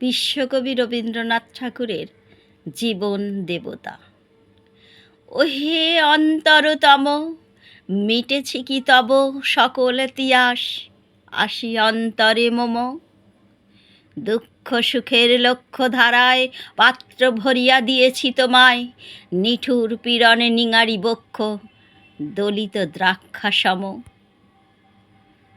বিশ্বকবি রবীন্দ্রনাথ ঠাকুরের জীবন দেবতা। ওহে অন্তরতম, মিটেছে কি তব সকল তিয়াস? আসি অন্তরে মম। দুঃখ সুখের লক্ষ্য ধারায় পাত্র ভরিয়া দিয়েছি তোমায়। নিঠুর পীড়নে নিঙারি বক্ষ, দলিত দ্রাক্ষা সম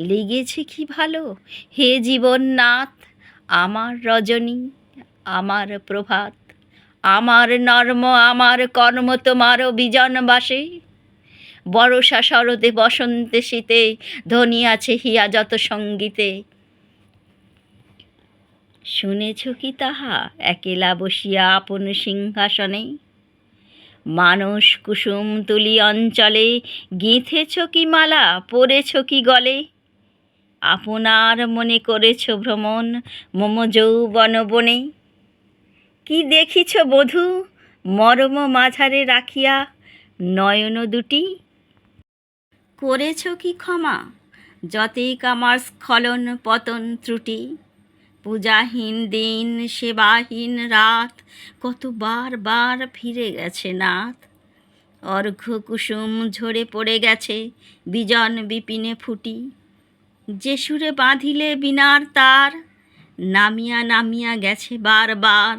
লেগেছে কি ভালো? হে জীবননাথ, আমার রজনী, আমার প্রভাত, আমার নর্ম, আমার কর্ম তোমার বিজন বাসে। বরষা শরতে, বসন্তে, শীতে ধ্বনি আছে হিয়া যত সঙ্গীতে। শুনেছ কি তাহা? একেলা বসিয়া আপন সিংহাসনে। মানস কুসুম তুলি অঞ্চলে গেঁথেছ কি মালা, পরেছ কি গলে? আপনার মনে করেছ ভ্রমণ মম যৌবন বনে? কি দেখিছ বধূ মরম মাঝারে রাখিয়া নয়ন দুটি? করেছ কি ক্ষমা? যতেই কামার স্খলন পতন ত্রুটি। পূজাহীন দিন, সেবাহীন রাত, কতবার বার ফিরে গেছে নাথ। অর্ঘ্য কুসুম ঝরে পড়ে গেছে, বিজন বিপিনে ফুটি। যে সুরে বাঁধিলে বিনার তার, নামিয়া নামিয়া গেছে বারবার।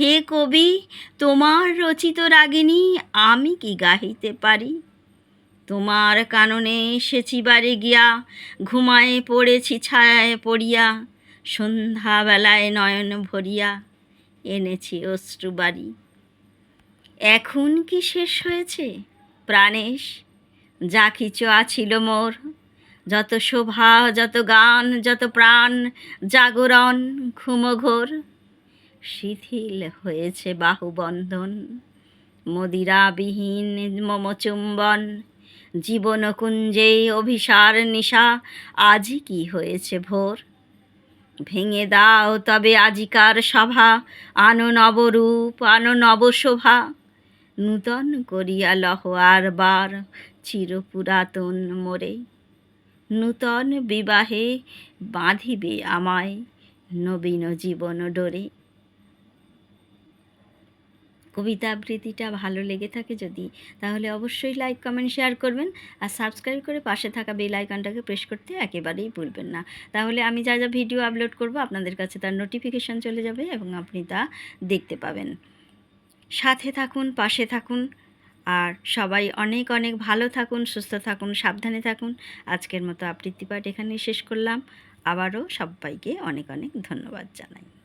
হে কবি, তোমার রচিত রাগিনী আমি কি গাহিতে পারি? তোমার কাননে এসেছি বারে গিয়া, ঘুমায়ে পড়েছি ছায়ায় পড়িয়া, সন্ধ্যাবেলায় নয়ন ভরিয়া এনেছি অশ্রু বাড়ি। এখন কি শেষ হয়েছে? প্রাণেশ, যা কিছু আছিল মোর যত শোভা, যত গান, যত প্রাণ, জাগরণ, ঘুমঘোর, শিথিল হয়েছে বাহুবন্ধন। মদিরাবিহীন মম চুম্বন, জীবনকুঞ্জে অভিসার নিশা আজই কি হয়েছে ভোর? ভেঙে দাও তবে আজিকার সভা, আনো নবরূপ, আনো নবশোভা। নূতন করিয়া লহ আর বার, চিরপুরাতন মোরে। নূতন বিবাহে বাঁধিবে আমায় নবীন জীবন ডোরে। কবিতা আবৃত্তিটা ভালো লেগে থাকে যদি, তাহলে অবশ্যই লাইক, কমেন্ট, শেয়ার করবেন আর সাবস্ক্রাইব করে পাশে থাকা বেল আইকনটাকে প্রেস করতে একেবারেই ভুলবেন না। তাহলে আমি যা যা ভিডিও আপলোড করব আপনাদের কাছে তার নোটিফিকেশান চলে যাবে এবং আপনি তা দেখতে পাবেন। সাথে থাকুন, পাশে থাকুন আর সবাই অনেক অনেক ভালো থাকুন, সুস্থ থাকুন, সাবধানে থাকুন। আজকের মতো আবৃত্তি পাঠ এখানেই শেষ করলাম। আবারও সবাইকে অনেক অনেক ধন্যবাদ জানাই।